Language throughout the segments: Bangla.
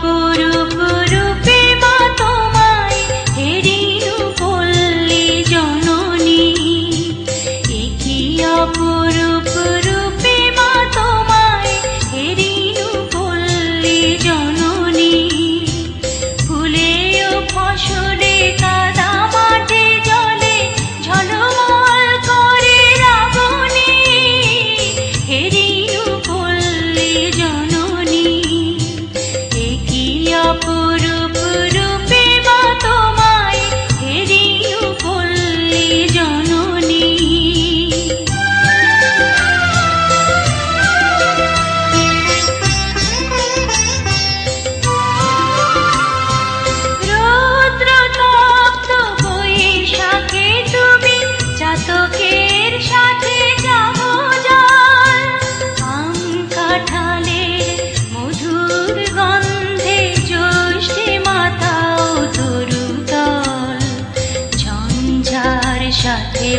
Purus.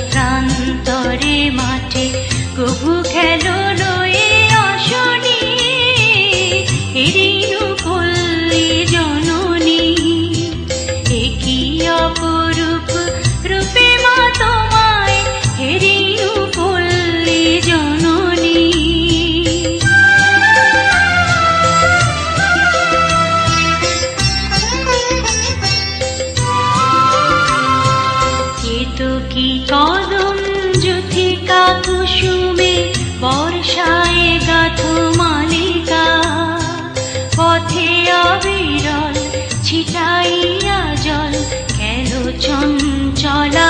প্রান্তরে মাঠে কবু খেলো লয়ে ছিটাইয়া জল কেন চঞ্চলা